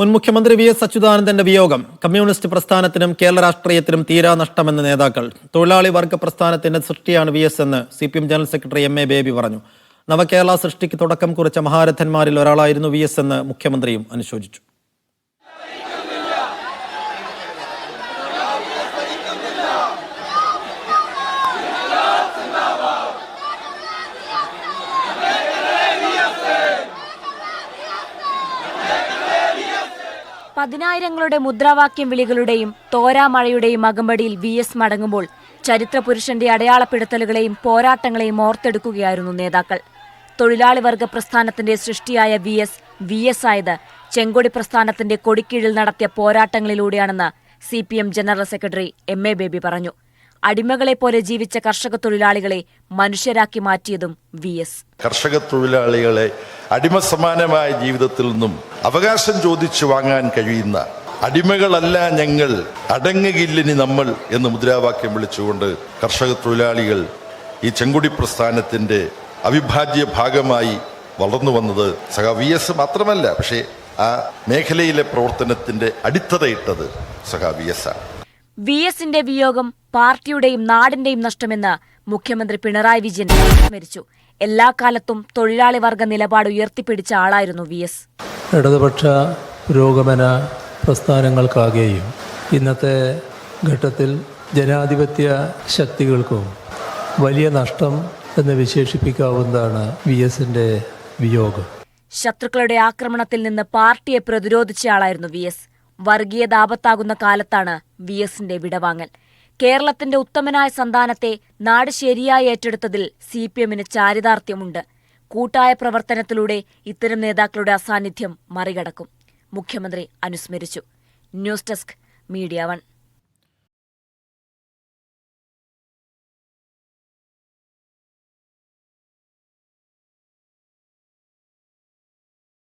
മുൻ മുഖ്യമന്ത്രി V S അച്യുതാനന്ദന്റെ വിയോഗം കമ്മ്യൂണിസ്റ്റ് പ്രസ്ഥാനത്തിനും കേരള രാഷ്ട്രീയത്തിനും തീരാ നഷ്ടമെന്ന് നേതാക്കൾ. തൊഴിലാളി വർഗ പ്രസ്ഥാനത്തിന്റെ സൃഷ്ടിയാണ് വി എസ് എന്ന് C P M general secretary M A Baby പറഞ്ഞു. നവകേരള സൃഷ്ടിക്ക് തുടക്കം കുറിച്ച മഹാരഥന്മാരിൽ ഒരാളായിരുന്നു വി എസ് എന്ന് മുഖ്യമന്ത്രിയും അനുശോചിച്ചു. പതിനായിരങ്ങളുടെ മുദ്രാവാക്യം വിളികളുടെയും തോരാമഴയുടെയും അകമ്പടിയിൽ വി എസ് മടങ്ങുമ്പോൾ ചരിത്രപുരുഷന്റെ അടയാളപ്പെടുത്തലുകളെയും പോരാട്ടങ്ങളെയും ഓർത്തെടുക്കുകയായിരുന്നു നേതാക്കൾ. തൊഴിലാളി വർഗ പ്രസ്ഥാനത്തിന്റെ സൃഷ്ടിയായ വി എസ് വി എസ് ആയത് ചെങ്കൊടി പ്രസ്ഥാനത്തിന്റെ കൊടിക്കീഴിൽ നടത്തിയ പോരാട്ടങ്ങളിലൂടെയാണെന്ന് C P M general secretary M A Baby പറഞ്ഞു. അടിമകളെ പോലെ ജീവിച്ച കർഷക തൊഴിലാളികളെ മനുഷ്യരാക്കി മാറ്റിയതും വി എസ്. കർഷക തൊഴിലാളികളെ അടിമസമാനമായ ജീവിതത്തിൽ നിന്നും അവകാശം ചോദിച്ചു വാങ്ങാൻ കഴിയുന്ന അടിമകളല്ല ഞങ്ങൾ അടങ്ങുകില്ലിനി നമ്മൾ എന്ന് മുദ്രാവാക്യം വിളിച്ചുകൊണ്ട് കർഷക തൊഴിലാളികൾ ഈ ചെങ്കുടി പ്രസ്ഥാനത്തിന്റെ അവിഭാജ്യ ഭാഗമായി വളർന്നു വന്നത് സഹ വി എസ് മാത്രമല്ല പക്ഷേ ആ മേഖലയിലെ പ്രവർത്തനത്തിന്റെ അടിത്തറയിട്ടത് സഹ വി എസ് ആണ്. വി എസിന്റെ വിയോഗം പാർട്ടിയുടെയും നാടിന്റെയും നഷ്ടമെന്ന് മുഖ്യമന്ത്രി പിണറായി വിജയൻ സ്മരിച്ചു എല്ലാ കാലത്തും തൊഴിലാളി വർഗ നിലപാട് ഉയർത്തിപ്പിടിച്ച ആളായിരുന്നു വി എസ്. ഇടതുപക്ഷ പുരോഗമന പ്രസ്ഥാനങ്ങൾക്കാകെയും ഇന്നത്തെ ഘട്ടത്തിൽ ജനാധിപത്യ ശക്തികൾക്കും വലിയ നഷ്ടം എന്ന് വിശേഷിപ്പിക്കാവുന്നതാണ് വി എസിന്റെ വിയോഗം. ശത്രുക്കളുടെ ആക്രമണത്തിൽ നിന്ന് പാർട്ടിയെ പ്രതിരോധിച്ച ആളായിരുന്നു വി എസ്. വർഗീയതാപത്താകുന്ന കാലത്താണ് വി എസിന്റെ വിടവാങ്ങൽ. കേരളത്തിന്റെ ഉത്തമനായ സന്താനത്തെ നാട് ശരിയായി ഏറ്റെടുത്തതിൽ സി പി എമ്മിന് ചാരിതാർത്ഥ്യമുണ്ട്. കൂട്ടായ പ്രവർത്തനത്തിലൂടെ ഇത്തരം നേതാക്കളുടെ അസാന്നിധ്യം മറികടക്കും. മുഖ്യമന്ത്രി അനുസ്മരിച്ചു. News desk media one.